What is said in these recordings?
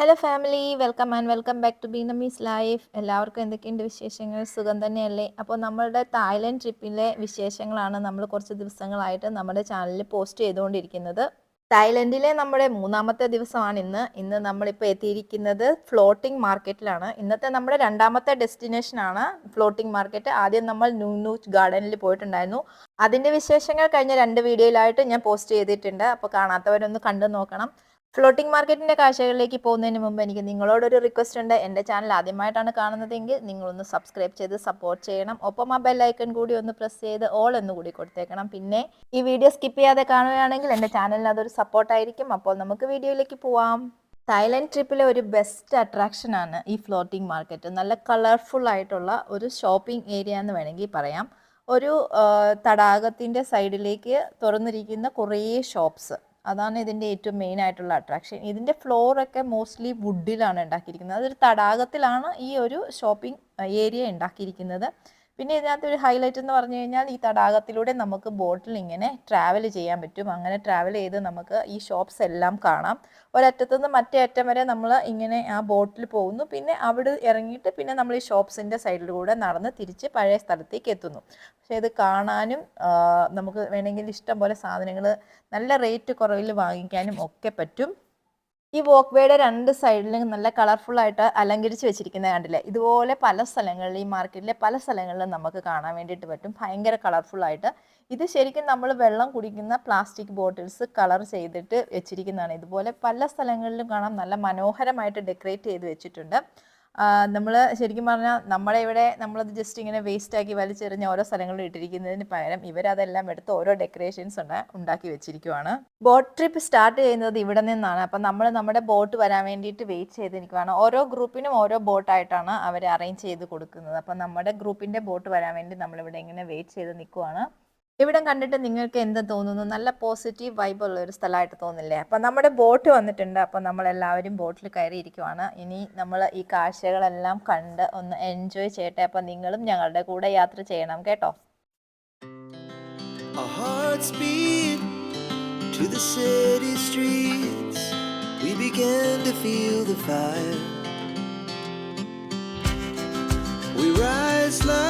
Hello family welcome and welcome back to ബീനമീസ് life എല്ലാവർക്കും എന്തൊക്കെയുണ്ട് വിശേഷങ്ങൾ? സുഖം തന്നെയല്ലേ? അപ്പോൾ നമ്മളുടെ തായ്ലൻഡ് ട്രിപ്പിലെ വിശേഷങ്ങളാണ് നമ്മൾ കുറച്ച് ദിവസങ്ങളായിട്ട് നമ്മുടെ ചാനലിൽ പോസ്റ്റ് ചെയ്തുകൊണ്ടിരിക്കുന്നത്. തായ്ലൻഡിലെ നമ്മുടെ മൂന്നാമത്തെ ദിവസമാണ് ഇന്ന്. ഇന്ന് നമ്മളിപ്പോൾ എത്തിയിരിക്കുന്നത് ഫ്ലോട്ടിംഗ് മാർക്കറ്റിലാണ് ഇന്നത്തെ നമ്മുടെ രണ്ടാമത്തെ ഡെസ്റ്റിനേഷനാണ് ഫ്ലോട്ടിംഗ് മാർക്കറ്റ് ആദ്യം നമ്മൾ ന്യൂനൂച്ച് ഗാർഡനിൽ പോയിട്ടുണ്ടായിരുന്നു. അതിന്റെ വിശേഷങ്ങൾ കഴിഞ്ഞ രണ്ട് വീഡിയോയിലായിട്ട് ഞാൻ പോസ്റ്റ് ചെയ്തിട്ടുണ്ട്. അപ്പോൾ കാണാത്തവരൊന്ന് കണ്ടു നോക്കണം. ഫ്ലോട്ടിംഗ് മാർക്കറ്റിന്റെ കാഴ്ചകളിലേക്ക് പോകുന്നതിന് മുമ്പ് എനിക്ക് നിങ്ങളോടൊരു റിക്വസ്റ്റ് ഉണ്ട്. എന്റെ ചാനൽ ആദ്യമായിട്ടാണ് കാണുന്നതെങ്കിൽ നിങ്ങളൊന്ന് സബ്സ്ക്രൈബ് ചെയ്ത് സപ്പോർട്ട് ചെയ്യണം. ഒപ്പം ആ ബെല്ലൈക്കൺ കൂടി ഒന്ന് പ്രസ് ചെയ്ത് ഓൾ എന്ന് കൂടി കൊടുത്തേക്കണം. പിന്നെ ഈ വീഡിയോ സ്കിപ്പ് ചെയ്യാതെ കാണുകയാണെങ്കിൽ എന്റെ ചാനലിന് അതൊരു സപ്പോർട്ടായിരിക്കും അപ്പോൾ നമുക്ക് വീഡിയോയിലേക്ക് പോവാം. തായ്ലൻഡ് ട്രിപ്പിലെ ഒരു ബെസ്റ്റ് അട്രാക്ഷൻ ആണ് ഈ ഫ്ലോട്ടിംഗ് മാർക്കറ്റ് നല്ല കളർഫുൾ ആയിട്ടുള്ള ഒരു ഷോപ്പിംഗ് ഏരിയ എന്ന് വേണമെങ്കിൽ പറയാം. ഒരു തടാകത്തിന്റെ സൈഡിലേക്ക് തുറന്നിരിക്കുന്ന കുറേ ഷോപ്സ് അതാണ് ഇതിന്റെ ഏറ്റവും മെയിൻ ആയിട്ടുള്ള അട്രാക്ഷൻ ഇതിന്റെ ഫ്ലോറൊക്കെ മോസ്റ്റ്ലി വുഡിലാണ് ഉണ്ടാക്കിയിരിക്കുന്നത്. അതൊരു തടാകത്തിലാണ് ഈ ഒരു ഷോപ്പിംഗ് ഏരിയ ഉണ്ടാക്കിയിരിക്കുന്നത്. പിന്നെ ഇതിനകത്ത് ഒരു ഹൈലൈറ്റ് എന്ന് പറഞ്ഞു കഴിഞ്ഞാൽ ഈ തടാകത്തിലൂടെ നമുക്ക് ബോട്ടിൽ ഇങ്ങനെ ട്രാവൽ ചെയ്യാൻ പറ്റും. അങ്ങനെ ട്രാവൽ ചെയ്ത് നമുക്ക് ഈ ഷോപ്സ് എല്ലാം കാണാം. ഒരറ്റത്തു നിന്ന് മറ്റേ അറ്റം വരെ നമ്മൾ ഇങ്ങനെ ആ ബോട്ടിൽ പോകുന്നു. പിന്നെ അവിടെ ഇറങ്ങിയിട്ട് പിന്നെ നമ്മൾ ഈ ഷോപ്സിന്റെ സൈഡിലൂടെ നടന്ന് തിരിച്ച് പഴയ സ്ഥലത്തേക്ക് എത്തുന്നു. പക്ഷേ ഇത് കാണാനും നമുക്ക് വേണമെങ്കിൽ ഇഷ്ടം പോലെ സാധനങ്ങൾ നല്ല റേറ്റ് കുറവിൽ വാങ്ങിക്കാനും ഒക്കെ പറ്റും. ഈ വോക്ക് വേയുടെ രണ്ട് സൈഡിലും നല്ല കളർഫുൾ ആയിട്ട് അലങ്കരിച്ച് വെച്ചിരിക്കുന്ന കണ്ടില്ലേ? ഇതുപോലെ പല സ്ഥലങ്ങളിൽ ഈ മാർക്കറ്റിലെ പല സ്ഥലങ്ങളിലും നമുക്ക് കാണാൻ വേണ്ടിയിട്ട് പറ്റും. ഭയങ്കര കളർഫുൾ ആയിട്ട്. ഇത് ശരിക്കും നമ്മൾ വെള്ളം കുടിക്കുന്ന പ്ലാസ്റ്റിക് ബോട്ടിൽസ് കളർ ചെയ്തിട്ട് വെച്ചിരിക്കുന്നതാണ്. ഇതുപോലെ പല സ്ഥലങ്ങളിലും കാണാം. നല്ല മനോഹരമായിട്ട് ഡെക്കറേറ്റ് ചെയ്ത് വെച്ചിട്ടുണ്ട്. നമ്മൾ ശരിക്കും പറഞ്ഞാൽ നമ്മളെ ഇവിടെ നമ്മളത് ജസ്റ്റ് ഇങ്ങനെ വേസ്റ്റ് ആക്കി വലിച്ചെറിഞ്ഞ ഓരോ സ്ഥലങ്ങളിൽ ഇട്ടിരിക്കുന്നതിന് പകരം ഇവരതെല്ലാം എടുത്ത് ഓരോ ഡെക്കറേഷൻസ് ഉണ്ട് ഉണ്ടാക്കി വെച്ചിരിക്കുവാണ്. ബോട്ട് ട്രിപ്പ് സ്റ്റാർട്ട് ചെയ്യുന്നത് ഇവിടെ നിന്നാണ്. അപ്പം നമ്മൾ നമ്മുടെ ബോട്ട് വരാൻ വേണ്ടിയിട്ട് വെയിറ്റ് ചെയ്ത് നിൽക്കുവാണ്. ഓരോ ഗ്രൂപ്പിനും ഓരോ ബോട്ടായിട്ടാണ് അവർ അറേഞ്ച് ചെയ്ത് കൊടുക്കുന്നത്. അപ്പം നമ്മുടെ ഗ്രൂപ്പിന്റെ ബോട്ട് വരാൻ വേണ്ടി നമ്മളിവിടെ ഇങ്ങനെ വെയിറ്റ് ചെയ്ത് നിൽക്കുവാണ്. ഇവിടം കണ്ടിട്ട് നിങ്ങൾക്ക് എന്ത് തോന്നുന്നു? നല്ല പോസിറ്റീവ് വൈബ് ഉള്ള ഒരു സ്ഥലമായിട്ട് തോന്നില്ലേ? അപ്പം നമ്മുടെ ബോട്ട് വന്നിട്ടുണ്ട്. അപ്പം നമ്മൾ എല്ലാവരും ബോട്ടിൽ കയറിയിരിക്കുവാണ് ഇനി നമ്മൾ ഈ കാഴ്ചകളെല്ലാം കണ്ട് ഒന്ന് എൻജോയ് ചെയ്യട്ടെ. അപ്പം നിങ്ങളും ഞങ്ങളുടെ കൂടെ യാത്ര ചെയ്യണം കേട്ടോ. To the city streets. We began to feel the fire. We rise like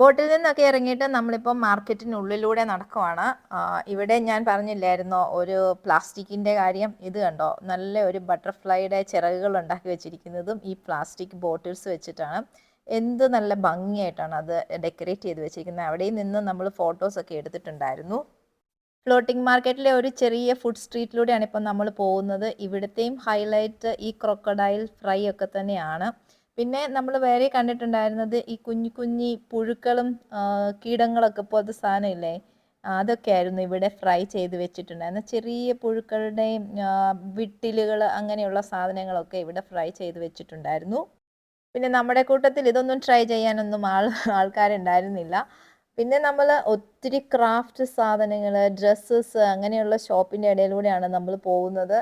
ബോട്ടിൽ നിന്നൊക്കെ ഇറങ്ങിയിട്ട് നമ്മളിപ്പോൾ മാർക്കറ്റിനുള്ളിലൂടെ നടക്കുവാണ്. ഇവിടെ ഞാൻ പറഞ്ഞില്ലായിരുന്നോ ഒരു പ്ലാസ്റ്റിക്കിന്റെ കാര്യം? ഇത് കണ്ടോ? നല്ല ഒരു ബട്ടർഫ്ലൈയുടെ ചിറകുകൾ ഉണ്ടാക്കി വെച്ചിരിക്കുന്നതും ഈ പ്ലാസ്റ്റിക് ബോട്ടിൽസ് വെച്ചിട്ടാണ്. എന്ത് നല്ല ഭംഗിയായിട്ടാണ് അത് ഡെക്കറേറ്റ് ചെയ്ത് വെച്ചിരിക്കുന്നത്. അവിടെ നിന്ന് നമ്മൾ ഫോട്ടോസൊക്കെ എടുത്തിട്ടുണ്ടായിരുന്നു. ഫ്ലോട്ടിംഗ് മാർക്കറ്റിലെ ഒരു ചെറിയ ഫുഡ് സ്ട്രീറ്റിലൂടെയാണ് ഇപ്പം നമ്മൾ പോകുന്നത്. ഇവിടുത്തെയും ഹൈലൈറ്റ് ഈ ക്രൊക്കഡൈൽ ഫ്രൈ ഒക്കെ തന്നെയാണ്. പിന്നെ നമ്മൾ വേറെ കണ്ടിട്ടുണ്ടായിരുന്നത് ഈ കുഞ്ഞു കുഞ്ഞി പുഴുക്കളും കീടങ്ങളൊക്കെ പോലത്തെ സാധനമില്ലേ? അതൊക്കെ ആയിരുന്നു ഇവിടെ ഫ്രൈ ചെയ്ത് വെച്ചിട്ടുണ്ടായിരുന്നത് ചെറിയ പുഴുക്കളുടെയും വിട്ടിലുകൾ അങ്ങനെയുള്ള സാധനങ്ങളൊക്കെ ഇവിടെ ഫ്രൈ ചെയ്ത് വെച്ചിട്ടുണ്ടായിരുന്നു. പിന്നെ നമ്മുടെ കൂട്ടത്തിൽ ഇതൊന്നും ട്രൈ ചെയ്യാനൊന്നും ആൾ ആൾക്കാരുണ്ടായിരുന്നില്ല. പിന്നെ നമ്മൾ ഒത്തിരി ക്രാഫ്റ്റ് സാധനങ്ങൾ ഡ്രസ്സസ് അങ്ങനെയുള്ള ഷോപ്പിന്റെ ഇടയിലൂടെയാണ് നമ്മൾ പോകുന്നത്.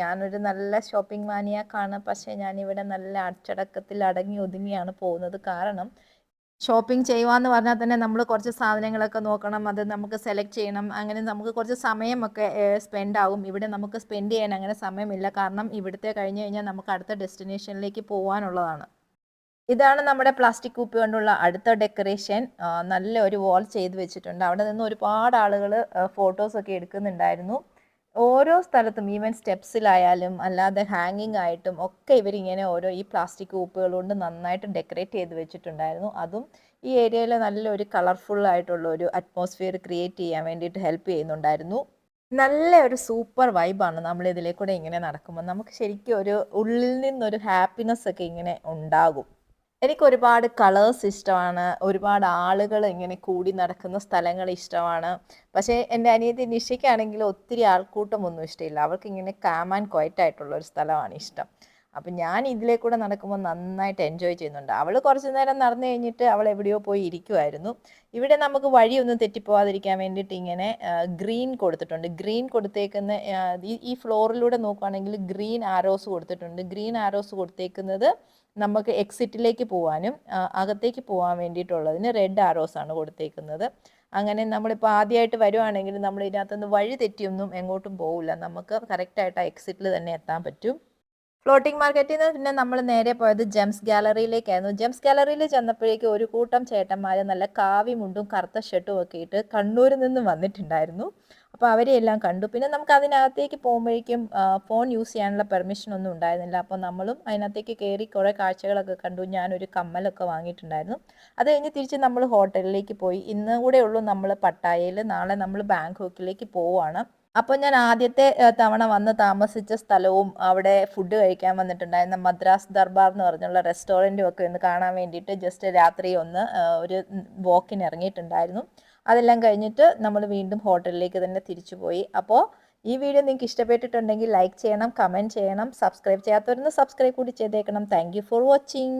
ഞാനൊരു നല്ല ഷോപ്പിംഗ് മാനിയാക്കാണ് പക്ഷേ ഞാനിവിടെ നല്ല അച്ചടക്കത്തിൽ അടങ്ങി ഒതുങ്ങിയാണ് പോകുന്നത്. കാരണം ഷോപ്പിംഗ് ചെയ്യുവാന്ന് പറഞ്ഞാൽ തന്നെ നമ്മൾ കുറച്ച് സാധനങ്ങളൊക്കെ നോക്കണം. അത് നമുക്ക് സെലക്ട് ചെയ്യണം. അങ്ങനെ നമുക്ക് കുറച്ച് സമയമൊക്കെ സ്പെൻഡ് ആകും ഇവിടെ നമുക്ക് സ്പെൻഡ് ചെയ്യാൻ അങ്ങനെ സമയമില്ല. കാരണം ഇവിടുത്തെ കഴിഞ്ഞ് കഴിഞ്ഞാൽ നമുക്ക് അടുത്ത ഡെസ്റ്റിനേഷനിലേക്ക് പോകാനുള്ളതാണ് ഇതാണ് നമ്മുടെ പ്ലാസ്റ്റിക് കൂപ്പ് കൊണ്ടുള്ള അടുത്ത ഡെക്കറേഷൻ. നല്ല ഒരു വാൾ ചെയ്ത് വെച്ചിട്ടുണ്ട്. അവിടെ നിന്ന് ഒരുപാട് ആളുകൾ ഫോട്ടോസൊക്കെ എടുക്കുന്നുണ്ടായിരുന്നു. ഓരോ സ്ഥലത്തും ഈവൻ സ്റ്റെപ്സിലായാലും അല്ലാതെ ഹാങ്ങിങ് ആയിട്ടും ഒക്കെ ഇവരിങ്ങനെ ഓരോ ഈ പ്ലാസ്റ്റിക് കൂപ്പുകൾ കൊണ്ട് നന്നായിട്ട് ഡെക്കറേറ്റ് ചെയ്ത് വെച്ചിട്ടുണ്ടായിരുന്നു. അതും ഈ ഏരിയയിൽ നല്ലൊരു കളർഫുൾ ആയിട്ടുള്ള ഒരു അറ്റ്മോസ്ഫിയർ ക്രിയേറ്റ് ചെയ്യാൻ വേണ്ടിയിട്ട് ഹെൽപ്പ് ചെയ്യുന്നുണ്ടായിരുന്നു. നല്ല ഒരു സൂപ്പർ വൈബാണ് നമ്മൾ ഇതിലേക്കൂടെ കൂടെ ഇങ്ങനെ നടക്കുമ്പോൾ. നമുക്ക് ശരിക്കും ഒരു ഉള്ളിൽ നിന്നൊരു ഹാപ്പിനെസ് ഒക്കെ ഇങ്ങനെ ഉണ്ടാകും. എനിക്ക് ഒരുപാട് കളേഴ്സ് ഇഷ്ടമാണ്. ഒരുപാട് ആളുകൾ ഇങ്ങനെ കൂടി നടക്കുന്ന സ്ഥലങ്ങൾ ഇഷ്ടമാണ്. പക്ഷേ എന്റെ അനിയത്തി നിഷയ്ക്കാണെങ്കിൽ ഒത്തിരി ആൾക്കൂട്ടമൊന്നും ഇഷ്ടമില്ല. അവൾക്ക് ഇങ്ങനെ കാം ആൻഡ് ക്വയറ്റ് ആയിട്ടുള്ള ഒരു സ്ഥലമാണ് ഇഷ്ടം. അപ്പം ഞാൻ ഇതിലേ കൂടെ നടക്കുമ്പോൾ നന്നായിട്ട് എൻജോയ് ചെയ്യുന്നുണ്ട്. അവൾ കുറച്ച് നേരം നടന്നു കഴിഞ്ഞിട്ട് അവൾ എവിടെയോ പോയി ഇരിക്കുമായിരുന്നു ഇവിടെ നമുക്ക് വഴിയൊന്നും തെറ്റിപ്പോവാതിരിക്കാൻ വേണ്ടിയിട്ട് ഇങ്ങനെ ഗ്രീൻ കൊടുത്തിട്ടുണ്ട്. ഗ്രീൻ കൊടുത്തേക്കുന്ന ഈ ഫ്ലോറിലൂടെ നോക്കുവാണെങ്കിൽ ഗ്രീൻ ആരോസ് കൊടുത്തിട്ടുണ്ട്. ഗ്രീൻ ആരോസ് കൊടുത്തേക്കുന്നത് നമുക്ക് എക്സിറ്റിലേക്ക് പോകാനും അകത്തേക്ക് പോകാൻ വേണ്ടിയിട്ടുള്ളതിന് റെഡ് ആരോസ് ആണ് കൊടുത്തേക്കുന്നത്. അങ്ങനെ നമ്മളിപ്പോൾ ആദ്യമായിട്ട് വരുവാണെങ്കിൽ നമ്മൾ ഇതിനകത്തുനിന്ന് വഴി തെറ്റിയൊന്നും എങ്ങോട്ടും പോകില്ല നമുക്ക് കറക്റ്റായിട്ട് ആ എക്സിറ്റിൽ തന്നെ എത്താൻ പറ്റും. ഫ്ലോട്ടിംഗ് മാർക്കറ്റിൽ നിന്ന് പിന്നെ നമ്മൾ നേരെ പോയത് ജെംസ് ഗാലറിയിലേക്കായിരുന്നു ജെംസ് ഗാലറിയിൽ ചെന്നപ്പോഴേക്കും ഒരു കൂട്ടം ചേട്ടന്മാർ നല്ല കാവി മുണ്ടും കറുത്ത ഷർട്ടും ഒക്കെ ഇട്ട് കണ്ണൂരിൽ നിന്ന് വന്നിട്ടുണ്ടായിരുന്നു. അപ്പോൾ അവരെ എല്ലാം കണ്ടു. പിന്നെ നമുക്ക് അതിനകത്തേക്ക് പോകുമ്പോഴേക്കും ഫോൺ യൂസ് ചെയ്യാനുള്ള പെർമിഷൻ ഒന്നും ഉണ്ടായിരുന്നില്ല. അപ്പോൾ നമ്മളും അതിനകത്തേക്ക് കയറി കുറേ കാഴ്ചകളൊക്കെ കണ്ടു. ഞാനൊരു കമ്മലൊക്കെ വാങ്ങിയിട്ടുണ്ടായിരുന്നു. അത് കഴിഞ്ഞ് തിരിച്ച് നമ്മൾ ഹോട്ടലിലേക്ക് പോയി. ഇന്ന് കൂടെ ഉള്ളൂ നമ്മൾ പട്ടായയിൽ നാളെ നമ്മൾ ബാങ്കോക്കിലേക്ക് പോവുകയാണ് അപ്പോൾ ഞാൻ ആദ്യത്തെ തവണ വന്ന് താമസിച്ച സ്ഥലവും അവിടെ ഫുഡ് കഴിക്കാൻ വന്നിട്ടുണ്ടായിരുന്ന. മദ്രാസ് ദർബാർ എന്ന് പറഞ്ഞുള്ള റെസ്റ്റോറന്റും ഒക്കെ ഒന്ന് കാണാൻ വേണ്ടിയിട്ട് ജസ്റ്റ് രാത്രി ഒന്ന് ഒരു വാക്കിന് ഇറങ്ങിയിട്ടുണ്ടായിരുന്നു. അതെല്ലാം കഴിഞ്ഞിട്ട് നമ്മൾ വീണ്ടും ഹോട്ടലിലേക്ക് തന്നെ തിരിച്ചു പോയി. അപ്പോൾ ഈ വീഡിയോ നിങ്ങൾക്ക് ഇഷ്ടപ്പെട്ടിട്ടുണ്ടെങ്കിൽ ലൈക്ക് ചെയ്യണം കമന്റ് ചെയ്യണം സബ്സ്ക്രൈബ് ചെയ്യാത്തവരൊന്ന് സബ്സ്ക്രൈബ് കൂടി ചെയ്തേക്കണം. Thank for watching